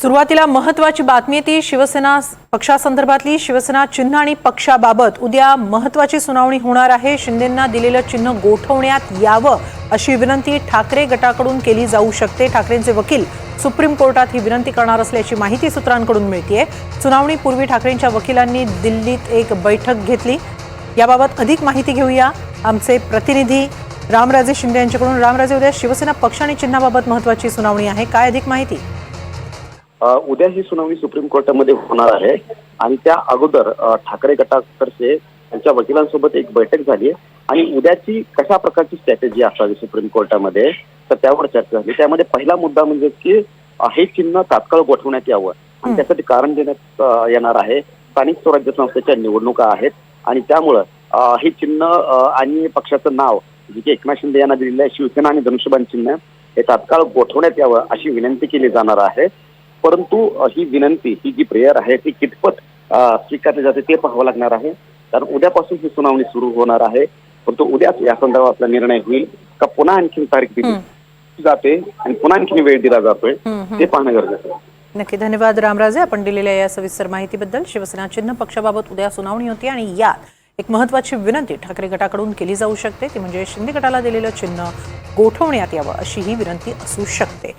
सुरुवातीला महत्वाची बातमी ती शिवसेना पक्षासंदर्भातली. शिवसेना चिन्ह आणि पक्षाबाबत उद्या महत्वाची सुनावणी होणार आहे. शिंदेंना दिलेलं चिन्ह गोठवण्यात यावं अशी विनंती ठाकरे गटाकडून केली जाऊ शकते. ठाकरेंचे वकील सुप्रीम कोर्टात ही विनंती करणार असल्याची माहिती सूत्रांकडून मिळतीये. सुनावणीपूर्वी ठाकरेंच्या वकिलांनी दिल्लीत एक बैठक घेतली. याबाबत अधिक माहिती घेऊया आमचे प्रतिनिधी रामराजे शिंदे यांच्याकडून. रामराजे उद्या शिवसेना पक्ष आणि चिन्हाबाबत महत्वाची सुनावणी आहे. काय अधिक माहिती? उद्या ही सुनावणी सुप्रीम कोर्टामध्ये होणार आहे. आणि त्या अगोदर ठाकरे गटातर्फे त्यांच्या वकिलांसोबत एक बैठक झाली आणि उद्याची कशा प्रकारची स्ट्रॅटेजी असावी सुप्रीम कोर्टामध्ये? तर त्यावर चर्चा झाली. त्यामध्ये पहिला मुद्दा म्हणजे की हे चिन्ह तात्काळ गोठवण्यात यावं. आणि त्यासाठी कारण देण्यात येणार आहे. स्थानिक स्वराज्य संस्थेच्या निवडणुका आहेत. आणि त्यामुळं हे चिन्ह आणि पक्षाचं नाव जे की एकनाथ शिंदे यांना दिलेलं आहे शिवसेना आणि धनुष्यबाण चिन्ह हे तात्काळ गोठवण्यात यावं अशी विनंती केली जाणार आहे. परंतु ही विनंती ही जी प्रेयर आहे ती कितपत स्वीकारली जाते ते पाहावं लागणार आहे. कारण उद्यापासून ही सुनावणी सुरू होणार आहे. परंतु उद्याच या संदर्भातला निर्णय होईल का पुन्हा आणखीन तारीख दिली जाते आणि पुन्हा आणखीन वेळ दिला जातोय ते पाहणं गरजेचं आहे. नक्की धन्यवाद रामराजे. आपण दिलेल्या या सविस्तर माहितीबद्दल शिवसेना चिन्ह पक्षाबाबत उद्या सुनावणी होती आणि यात एक महत्वाची विनंती ठाकरे गटाकडून केली जाऊ शकते. ती म्हणजे शिंदे गटाला दिलेलं चिन्ह गोठवण्यात यावं अशी ही विनंती असू शकते.